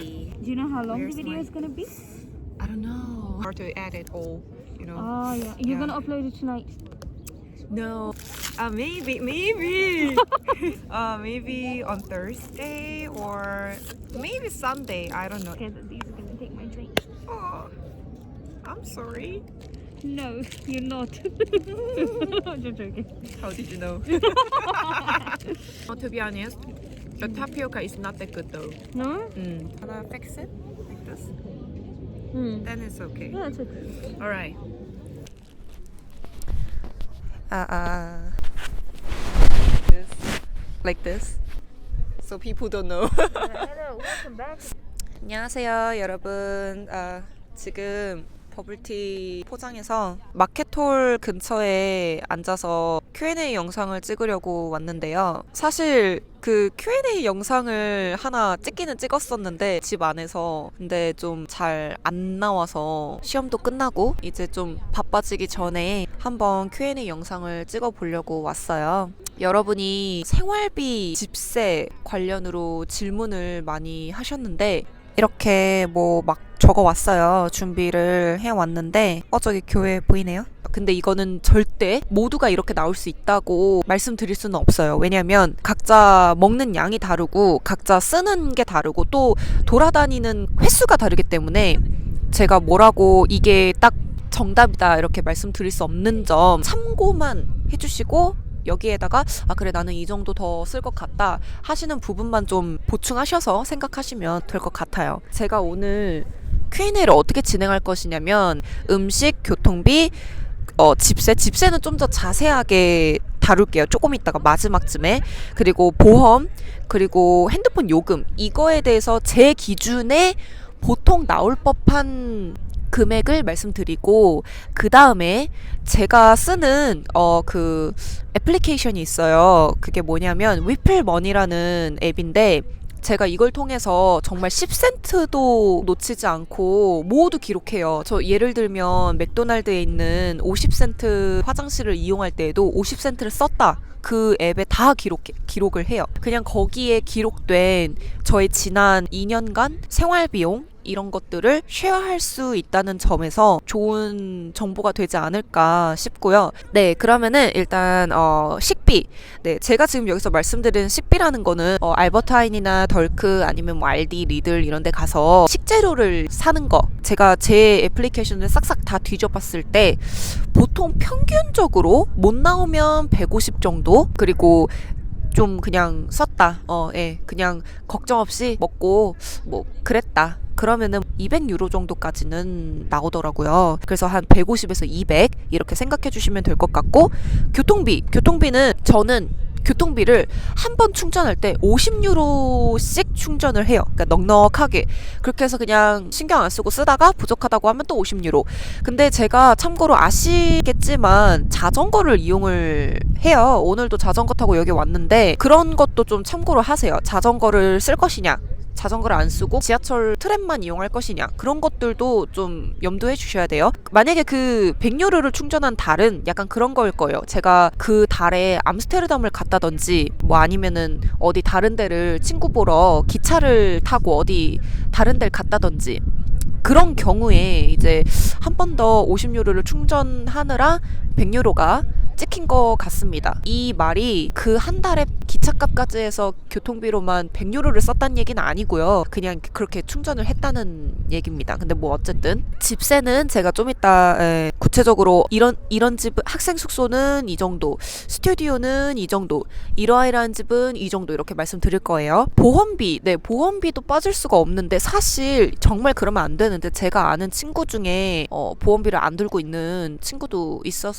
see. Do you know how long Where's the video my- is gonna be? I don't know. Hard to edit all, you know. Oh yeah. You're Yeah. gonna upload it tonight. No. Uh, maybe, maybe. uh, maybe on Thursday or maybe Sunday. I don't know. Okay, these are gonna take my drink. Oh, I'm sorry. No, you're not. I'm just joking. How did you know? oh, to be honest, the tapioca is not that good though. No? Mm. Wanna fix it like this? Hmm. Then it's okay. Yeah, it's okay. All right. Uh, uh, this, like this. So people don't know. Hello, welcome back. 안녕하세요, 여러분. 아, 지금 버블티 포장해서 마켓홀 근처에 앉아서 Q&A 영상을 찍으려고 왔는데요. 사실 그 Q&A 영상을 하나 찍기는 찍었었는데 집 안에서 근데 좀 잘 안 나와서 시험도 끝나고 이제 좀 바빠지기 전에 한번 Q&A 영상을 찍어 보려고 왔어요. 여러분이 생활비 집세 관련으로 질문을 많이 하셨는데 이렇게 뭐 막 적어 왔어요. 준비를 해 왔는데 어 저기 교회 보이네요. 근데 이거는 절대 모두가 이렇게 나올 수 있다고 말씀드릴 수는 없어요. 왜냐면 각자 먹는 양이 다르고 각자 쓰는 게 다르고 또 돌아다니는 횟수가 다르기 때문에 제가 뭐라고 이게 딱 정답이다 이렇게 말씀드릴 수 없는 점 참고만 해주시고 여기에다가 아 그래 나는 이 정도 더 쓸 것 같다 하시는 부분만 좀 보충하셔서 생각하시면 될 것 같아요. 제가 오늘 Q&A를 어떻게 진행할 것이냐면 음식, 교통비, 어, 집세, 집세는 좀 더 자세하게 다룰게요. 조금 있다가 마지막쯤에 그리고 보험 그리고 핸드폰 요금 이거에 대해서 제 기준에 보통 나올 법한 금액을 말씀드리고 그 다음에 제가 쓰는 어 그 애플리케이션이 있어요. 그게 뭐냐면 위플머니라는 앱인데 제가 이걸 통해서 정말 10센트도 놓치지 않고 모두 기록해요. 저 예를 들면 맥도날드에 있는 50센트 화장실을 이용할 때에도 50센트를 썼다. 그 앱에 다 기록, 기록을 해요. 그냥 거기에 기록된 저의 지난 2년간 생활비용, 이런 것들을 쉐어할 수 있다는 점에서 좋은 정보가 되지 않을까 싶고요. 네, 그러면은 일단 어 식비. 네, 제가 지금 여기서 말씀드리는 식비라는 거는 어 알버타인이나 덜크 아니면 뭐 알디, 리들 이런 데 가서 식재료를 사는 거. 제가 제 애플리케이션을 싹싹 다 뒤져봤을 때 보통 평균적으로 못 나오면 150 정도. 그리고 좀 그냥 썼다. 어, 예. 그냥 걱정 없이 먹고 뭐 그랬다. 그러면은 200유로 정도까지는 나오더라고요. 그래서 한 150에서 200 이렇게 생각해 주시면 될 것 같고 교통비, 교통비는 저는 교통비를 한 번 충전할 때 50유로씩 충전을 해요. 그러니까 넉넉하게. 그렇게 해서 그냥 신경 안 쓰고 쓰다가 부족하다고 하면 또 50유로. 근데 제가 참고로 아시겠지만 자전거를 이용을 해요. 오늘도 자전거 타고 여기 왔는데 그런 것도 좀 참고로 하세요. 자전거를 쓸 것이냐. 자전거를 안 쓰고 지하철 트램만 이용할 것이냐 그런 것들도 좀 염두해 주셔야 돼요. 만약에 그 100유로를 충전한 달은 약간 그런 거일 거예요. 제가 그 달에 암스테르담을 갔다든지 뭐 아니면은 어디 다른 데를 친구 보러 기차를 타고 어디 다른 데를 갔다든지 그런 경우에 이제 한 번 더 50유로를 충전하느라 100유로가 찍힌 것 같습니다. 이 말이 그 한 달에 기차값까지 해서 교통비로만 100유로를 썼다는 얘기는 아니고요. 그냥 그렇게 충전을 했다는 얘기입니다. 근데 뭐 어쨌든 집세는 제가 좀 이따 에, 구체적으로 이런 이런 집 학생 숙소는 이 정도, 스튜디오는 이 정도, 이러이러한 집은 이 정도 이렇게 말씀드릴 거예요. 보험비, 네 보험비도 빠질 수가 없는데 사실 정말 그러면 안 되는데 제가 아는 친구 중에 어, 보험비를 안 들고 있는 친구도 있었.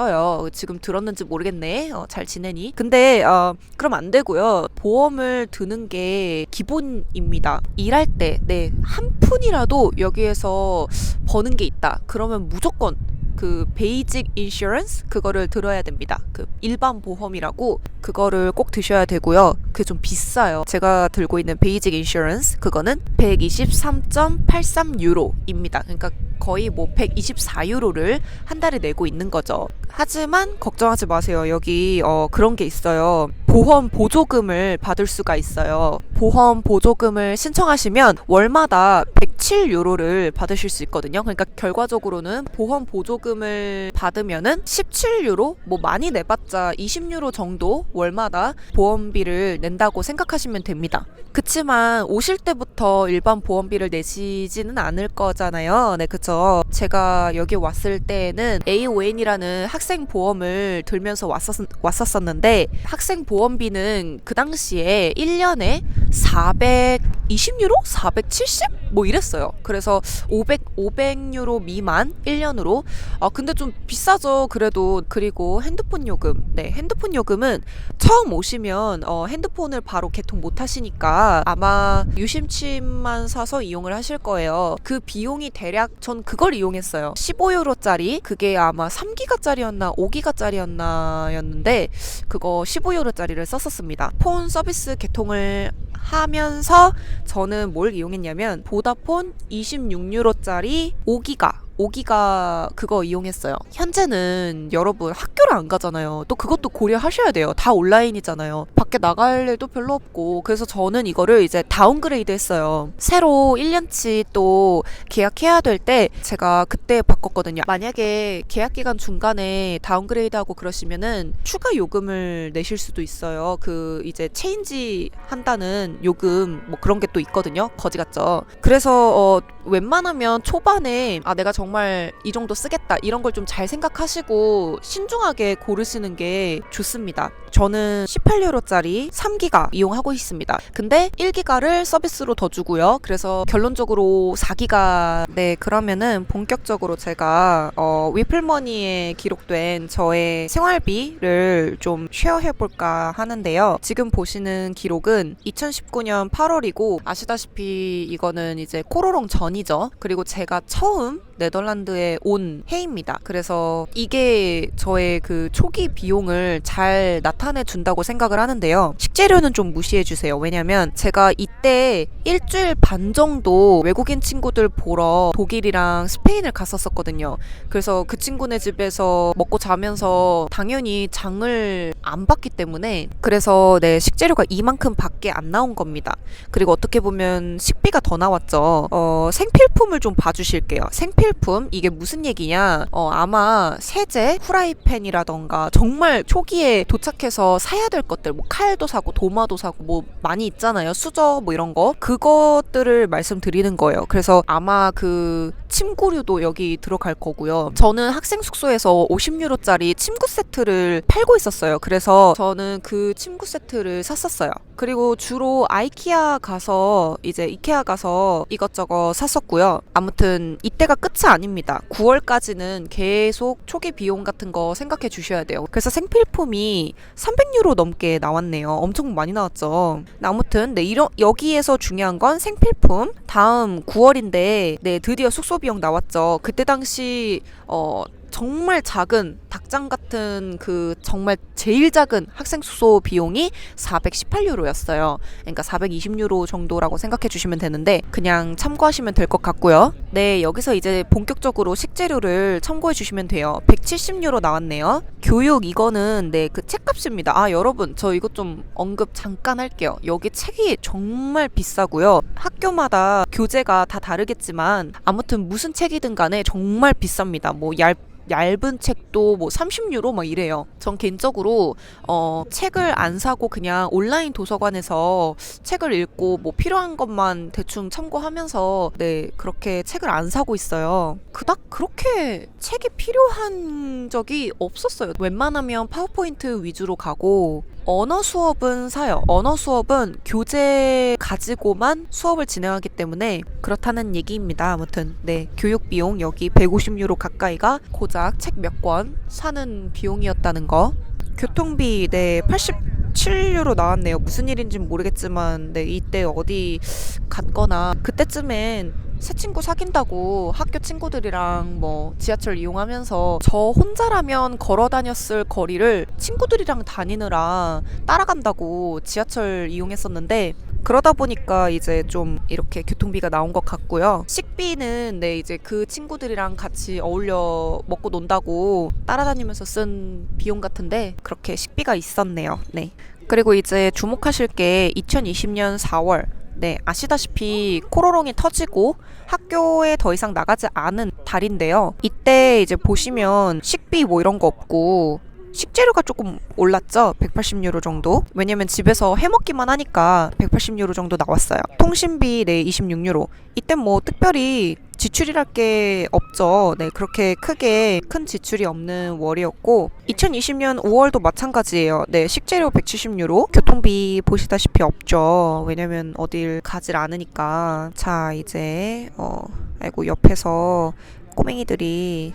어요 지금 들었는지 모르겠네. 어, 잘 지내니? 근데 어, 그럼 안 되고요. 보험을 드는 게 기본입니다. 일할 때, 네, 한 푼이라도 여기에서 버는 게 있다. 그러면 무조건 그 베이직 인슈런스 그거를 들어야 됩니다. 그 일반 보험이라고 그거를 꼭 드셔야 되고요. 그게 좀 비싸요. 제가 들고 있는 베이직 인슈런스 그거는 123.83 유로입니다. 그러니까 거의 뭐 124유로를 한 달에 내고 있는 거죠. 하지만 걱정하지 마세요. 여기 어 그런 게 있어요. 보험 보조금을 받을 수가 있어요. 보험 보조금을 신청하시면 월마다 107유로를 받으실 수 있거든요. 그러니까 결과적으로는 보험 보조금을 받으면은 17유로 뭐 많이 내봤자 20유로 정도 월마다 보험비를 낸다고 생각하시면 됩니다. 그치만 오실 때부터 일반 보험비를 내시지는 않을 거잖아요. 네, 그쵸. 제가 여기 왔을 때는 AON이라는 학생 보험을 들면서 왔었, 왔었었는데 학생 보험비는 그 당시에 1년에 420유로? 470? 뭐 이랬어요. 그래서 500, 500유로 미만 1년으로. 아, 근데 좀 비싸죠. 그래도. 그리고 핸드폰 요금. 네, 핸드폰 요금은 처음 오시면 어, 핸드폰을 바로 개통 못 하시니까 아마 유심칩만 사서 이용을 하실 거예요. 그 비용이 대략 전 그걸 이용했어요. 15유로짜리 그게 아마 3기가짜리였나 5기가짜리였나 였는데 그거 15유로짜리를 썼었습니다. 폰 서비스 개통을 하면서 저는 뭘 이용했냐면 보다폰 26유로짜리 5기가 5기가 그거 이용했어요. 현재는 여러분 학교를 안 가잖아요. 또 그것도 고려하셔야 돼요. 다 온라인이잖아요. 밖에 나갈 일도 별로 없고. 그래서 저는 이거를 이제 다운그레이드 했어요. 새로 1년치 또 계약해야 될 때 제가 그때 바꿨거든요. 만약에 계약 기간 중간에 다운그레이드 하고 그러시면은 추가 요금을 내실 수도 있어요. 그 이제 체인지 한다는 요금 뭐 그런 게 또 있거든요. 거지 같죠. 그래서 어 웬만하면 초반에 아 내가 정말 이 정도 쓰겠다 이런 걸 좀 잘 생각하시고 신중하게 고르시는 게 좋습니다. 저는 18유로짜리 3기가 이용하고 있습니다. 근데 1기가를 서비스로 더 주고요. 그래서 결론적으로 4기가 네 그러면은 본격적으로 제가 어, 위플머니에 기록된 저의 생활비를 좀 쉐어해 볼까 하는데요. 지금 보시는 기록은 2019년 8월이고 아시다시피 이거는 이제 코로롱 전이죠. 그리고 제가 처음 네덜란드에 온 해입니다. 그래서 이게 저의 그 초기 비용을 잘 나타내 준다고 생각을 하는데요. 식재료는 좀 무시해 주세요. 왜냐면 제가 이때 일주일 반 정도 외국인 친구들 보러 독일이랑 스페인을 갔었었거든요. 그래서 그 친구네 집에서 먹고 자면서 당연히 장을 안 봤기 때문에 그래서 네 식재료가 이만큼 밖에 안 나온 겁니다. 그리고 어떻게 보면 식비가 더 나왔죠. 어, 생필품을 좀 봐주실게요. 생필 품 이게 무슨 얘기냐? 어, 아마 세제, 후라이팬이라던가 정말 초기에 도착해서 사야 될 것들, 뭐 칼도 사고 도마도 사고 뭐 많이 있잖아요. 수저 뭐 이런 거 그것들을 말씀드리는 거예요. 그래서 아마 그 침구류도 여기 들어갈 거고요. 저는 학생 숙소에서 50유로짜리 침구 세트를 팔고 있었어요. 그래서 저는 그 침구 세트를 샀었어요. 그리고 주로 아이키아 가서 이제 이케아 가서 이것저것 샀었고요. 아무튼 이때가 끝이 아닙니다. 9월까지는 계속 초기 비용 같은 거 생각해 주셔야 돼요. 그래서 생필품이 300유로 넘게 나왔네요. 엄청 많이 나왔죠. 아무튼 네 이런 여기에서 중요한 건 생필품. 다음 9월인데 네 드디어 숙소 비용 나왔죠. 그때 당시 어 정말 작은 닭장 같은 그 정말 제일 작은 학생 숙소 비용이 418유로였어요. 그러니까 420유로 정도라고 생각해 주시면 되는데 그냥 참고하시면 될 것 같고요. 네, 여기서 이제 본격적으로 식재료를 참고해 주시면 돼요. 170유로 나왔네요. 교육 이거는 네, 그 책값입니다. 아, 여러분, 저 이것 좀 언급 잠깐 할게요. 여기 책이 정말 비싸고요. 학교마다 교재가 다 다르겠지만 아무튼 무슨 책이든 간에 정말 비쌉니다. 뭐 얇, 얇은 책도 뭐 30유로 막 이래요. 전 개인적으로 어 책을 안 사고 그냥 온라인 도서관에서 책을 읽고 뭐 필요한 것만 대충 참고하면서 네 그렇게 책을 안 사고 있어요. 그닥 그렇게 책이 필요한 적이 없었어요. 웬만하면 파워포인트 위주로 가고 언어 수업은 사요. 언어 수업은 교재 가지고만 수업을 진행하기 때문에 그렇다는 얘기입니다. 아무튼 네 교육 비용 여기 150유로 가까이가 고작 책 몇 권 사는 비용이었다는 거. 교통비 네 80. 47유로 나왔네요. 무슨 일인지는 모르겠지만 네 이때 어디 갔거나 그때쯤엔 새 친구 사귄다고 학교 친구들이랑 뭐 지하철 이용하면서 저 혼자라면 걸어 다녔을 거리를 친구들이랑 다니느라 따라간다고 지하철 이용했었는데 그러다 보니까 이제 좀 이렇게 교통비가 나온 것 같고요. 식비는 네 이제 그 친구들이랑 같이 어울려 먹고 논다고 따라다니면서 쓴 비용 같은데 그렇게 식비가 있었네요. 네. 그리고 이제 주목하실 게 2020년 4월 네, 아시다시피 코로롱이 터지고 학교에 더 이상 나가지 않은 달인데요. 이때 이제 보시면 식비 뭐 이런 거 없고 식재료가 조금 올랐죠. 180유로 정도. 왜냐면 집에서 해 먹기만 하니까 180유로 정도 나왔어요. 통신비 네 26유로. 이때 뭐 특별히 지출이랄 게 없죠. 네, 그렇게 크게 큰 지출이 없는 월이었고 2020년 5월도 마찬가지예요. 네, 식재료 170유로. 교통비 보시다시피 없죠. 왜냐면 어딜 가질 않으니까. 자, 이제 어 아이고 옆에서 꼬맹이들이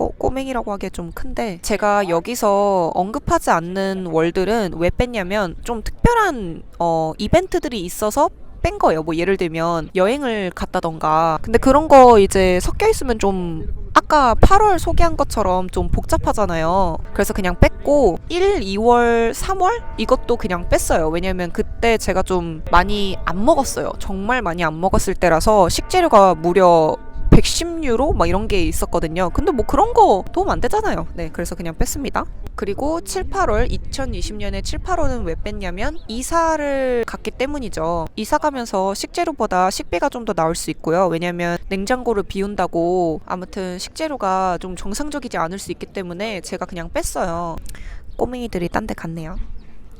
꼬, 꼬맹이라고 하기에 좀 큰데 제가 여기서 언급하지 않는 월들은 왜 뺐냐면 좀 특별한 어, 이벤트들이 있어서 뺀 거예요. 뭐 예를 들면 여행을 갔다던가. 근데 그런 거 이제 섞여 있으면 좀 아까 8월 소개한 것처럼 좀 복잡하잖아요. 그래서 그냥 뺐고 1, 2월, 3월 이것도 그냥 뺐어요. 왜냐면 그때 제가 좀 많이 안 먹었어요. 정말 많이 안 먹었을 때라서 식재료가 무려 110유로 막 이런 게 있었거든요. 근데 뭐 그런 거 도움 안 되잖아요. 네, 그래서 그냥 뺐습니다. 그리고 7, 8월 2020년에 7, 8월은 왜 뺐냐면 이사를 갔기 때문이죠. 이사 가면서 식재료보다 식비가 좀 더 나올 수 있고요. 왜냐면 냉장고를 비운다고 아무튼 식재료가 좀 정상적이지 않을 수 있기 때문에 제가 그냥 뺐어요. 꼬맹이들이 딴 데 갔네요.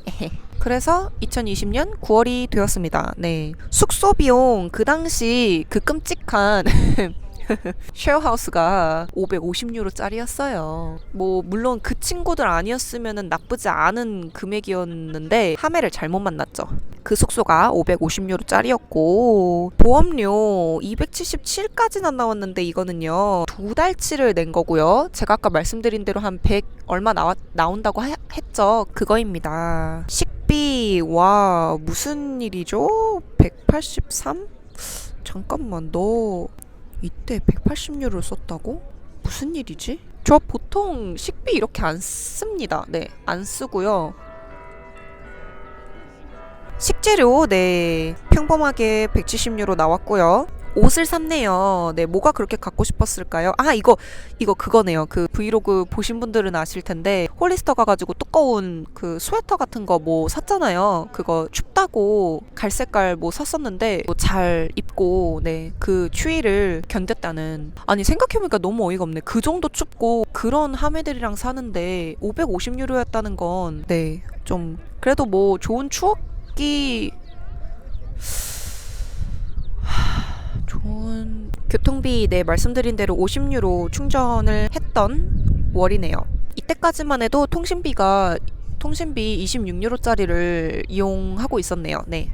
그래서 2020년 9월이 되었습니다. 네. 숙 소 비용 그 당시 그 끔찍한 쉐어하우스가 550유로짜리였어요. 뭐 물론 그 친구들 아니었으면 나쁘지 않은 금액이었는데 하매를 잘못 만났죠. 그 숙소가 550유로짜리였고 보험료 277까지는 나왔는데 이거는요 두 달치를 낸 거고요. 제가 아까 말씀드린 대로 한 100 얼마 나와, 나온다고 하, 했죠. 그거입니다. 식 비와 무슨 일이죠? 183? 잠깐만 너 이때 180유로 썼다고? 무슨 일이지? 저 보통 식비 이렇게 안 씁니다. 네, 안 쓰고요. 식재료, 네, 평범하게 170유로 나왔고요. 옷을 샀네요. 네, 뭐가 그렇게 갖고 싶었을까요? 아, 이거, 이거 그거네요. 그 브이로그 보신 분들은 아실 텐데, 홀리스터 가가지고 두꺼운 그 스웨터 같은 거 뭐 샀잖아요. 그거 춥다고 갈색깔 뭐 샀었는데, 뭐 잘 입고, 네, 그 추위를 견뎠다는. 아니, 생각해보니까 너무 어이가 없네. 그 정도 춥고, 그런 하메들이랑 사는데, 550유로였다는 건, 네, 좀, 그래도 뭐 좋은 추억 이, 좋은 교통비 네 말씀드린 대로 50유로 충전을 했던 월이네요. 이때까지만 해도 통신비가 통신비 26유로짜리를 이용하고 있었네요. 네.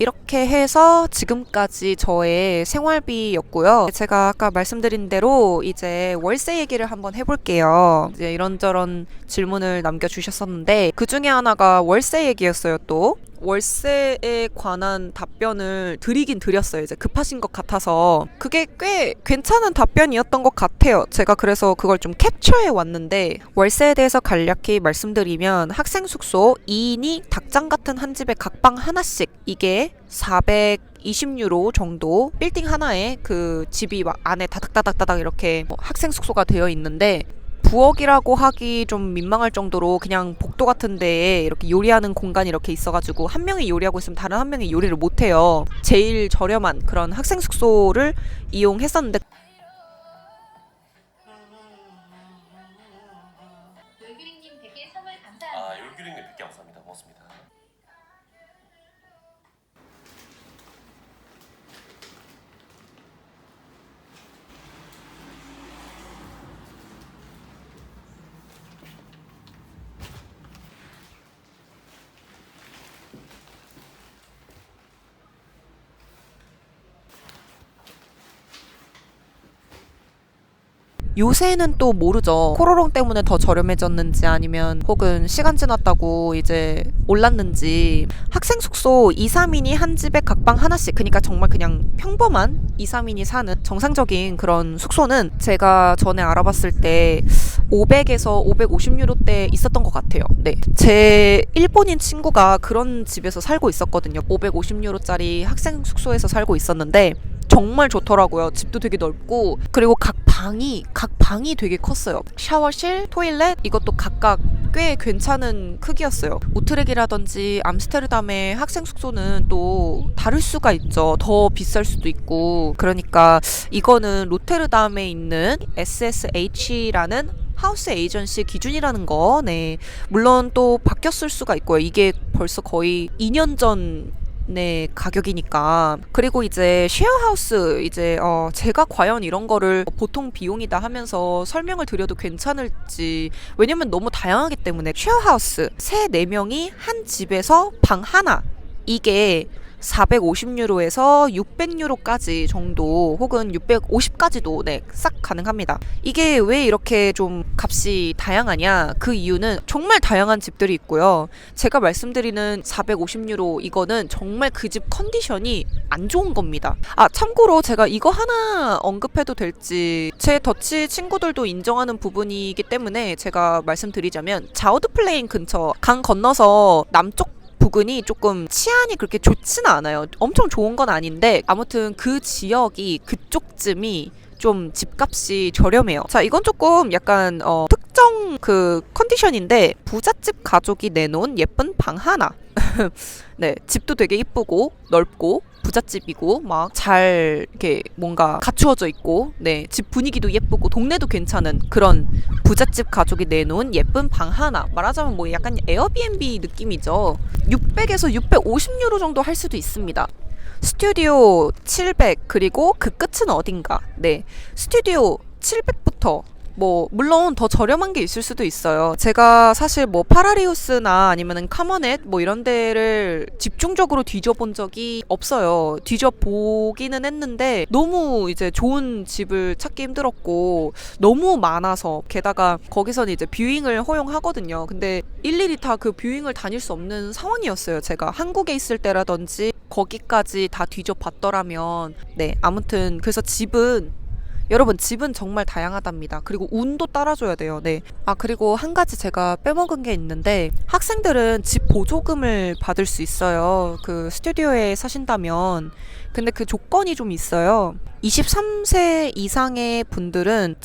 이렇게 해서 지금까지 저의 생활비였고요. 제가 아까 말씀드린 대로 이제 월세 얘기를 한번 해볼게요. 이제 이런저런 질문을 남겨주셨었는데 그 중에 하나가 월세 얘기였어요. 또 월세에 관한 답변을 드리긴 드렸어요. 이제 급하신 것 같아서 그게 꽤 괜찮은 답변이었던 것 같아요. 제가 그래서 그걸 좀 캡처해 왔는데 월세에 대해서 간략히 말씀드리면 학생 숙소 2인이 닭장 같은 한 집에 각방 하나씩 이게 420유로 정도 빌딩 하나에 그 집이 막 안에 다닥다닥다닥 이렇게 뭐 학생 숙소가 되어 있는데 부엌이라고 하기 좀 민망할 정도로 그냥 복도 같은 데에 이렇게 요리하는 공간이 이렇게 있어가지고 한 명이 요리하고 있으면 다른 한 명이 요리를 못해요. 제일 저렴한 그런 학생 숙소를 이용했었는데 요새는 또 모르죠. 코로롱 때문에 더 저렴해졌는지 아니면 혹은 시간 지났다고 이제 올랐는지 학생 숙소 2, 3인이 한 집에 각방 하나씩 그러니까 정말 그냥 평범한 2, 3인이 사는 정상적인 그런 숙소는 제가 전에 알아봤을 때 500에서 550유로 대 있었던 것 같아요. 네. 제 일본인 친구가 그런 집에서 살고 있었거든요. 550유로짜리 학생 숙소에서 살고 있었는데 정말 좋더라고요. 집도 되게 넓고 그리고 각 방이 각 방이 되게 컸어요. 샤워실, 토일렛 이것도 각각 꽤 괜찮은 크기였어요. 우트렉이라든지 암스테르담의 학생 숙소는 또 다를 수가 있죠. 더 비쌀 수도 있고 그러니까 이거는 로테르담에 있는 SSH라는 하우스 에이전시 기준이라는 거, 네. 물론 또 바뀌었을 수가 있고요. 이게 벌써 거의 2년 전, 네, 가격이니까. 그리고 이제 쉐어하우스, 이제, 어, 제가 과연 이런 거를 보통 비용이다 하면서 설명을 드려도 괜찮을지. 왜냐면 너무 다양하기 때문에. 쉐어하우스, 세, 네 명이 한 집에서 방 하나. 이게 450유로에서 600유로까지 정도 혹은 650까지도 네, 싹 가능합니다. 이게 왜 이렇게 좀 값이 다양하냐? 그 이유는 정말 다양한 집들이 있고요. 제가 말씀드리는 450유로 이거는 정말 그 집 컨디션이 안 좋은 겁니다. 아, 참고로 제가 이거 하나 언급해도 될지 제 더치 친구들도 인정하는 부분이기 때문에 제가 말씀드리자면 자우드 플레인 근처 강 건너서 남쪽 부근이 조금 치안이 그렇게 좋지는 않아요. 엄청 좋은 건 아닌데 아무튼 그 지역이 그쪽쯤이 좀 집값이 저렴해요. 자, 이건 조금 약간 어, 특정 그 컨디션인데 부잣집 가족이 내놓은 예쁜 방 하나. 네, 집도 되게 이쁘고 넓고 부잣집이고 막 잘 이렇게 뭔가 갖추어져 있고 네, 집 분위기도 예쁘고 동네도 괜찮은 그런 부잣집 가족이 내놓은 예쁜 방 하나. 말하자면 뭐 약간 에어비앤비 느낌이죠. 600에서 650유로 정도 할 수도 있습니다. 스튜디오 700 그리고 그 끝은 어딘가. 네. 스튜디오 700부터 뭐 물론 더 저렴한 게 있을 수도 있어요. 제가 사실 뭐 파라리우스나 아니면은 카머넷 뭐 이런 데를 집중적으로 뒤져본 적이 없어요. 뒤져 보기는 했는데 너무 이제 좋은 집을 찾기 힘들었고 너무 많아서 게다가 거기서는 이제 뷰잉을 허용하거든요. 근데 일일이 다 그 뷰잉을 다닐 수 없는 상황이었어요. 제가 한국에 있을 때라든지 거기까지 다 뒤져 봤더라면 네 아무튼 그래서 집은 여러분 집은 정말 다양하답니다. 그리고 운도 따라줘야 돼요. 네. 아 그리고 한 가지 제가 빼먹은 게 있는데 학생들은 집 보조금을 받을 수 있어요. 그 스튜디오에 사신다면 근데 그 조건이 좀 있어요. 23세 이상의 분들은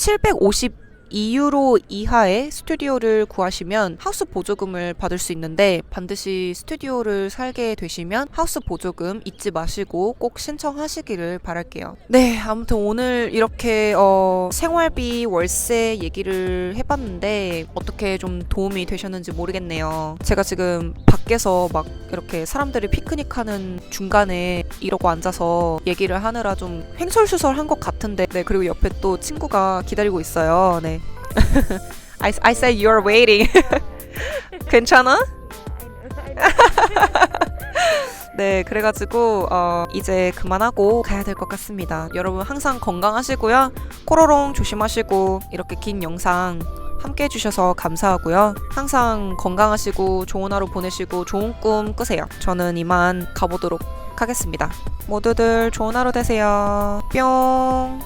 752유로 이하의 스튜디오를 구하시면 하우스 보조금을 받을 수 있는데 반드시 스튜디오를 살게 되시면 하우스 보조금 잊지 마시고 꼭 신청하시기를 바랄게요. 네, 아무튼 오늘 이렇게 어, 생활비 월세 얘기를 해봤는데 어떻게 좀 도움이 되셨는지 모르겠네요. 제가 지금 밖에서 막 이렇게 사람들이 피크닉 하는 중간에 이러고 앉아서 얘기를 하느라 좀 횡설수설한 것 같은데 네 그리고 옆에 또 친구가 기다리고 있어요. 네. I, I said you're waiting. 괜찮아? 네, 그래가지고 어, 이제 그만하고 가야 될 것 같습니다. 여러분 항상 건강하시고요. 코로롱 조심하시고 이렇게 긴 영상 함께 해주셔서 감사하고요. 항상 건강하시고 좋은 하루 보내시고 좋은 꿈 꾸세요. 저는 이만 가보도록 하겠습니다. 모두들 좋은 하루 되세요. 뿅.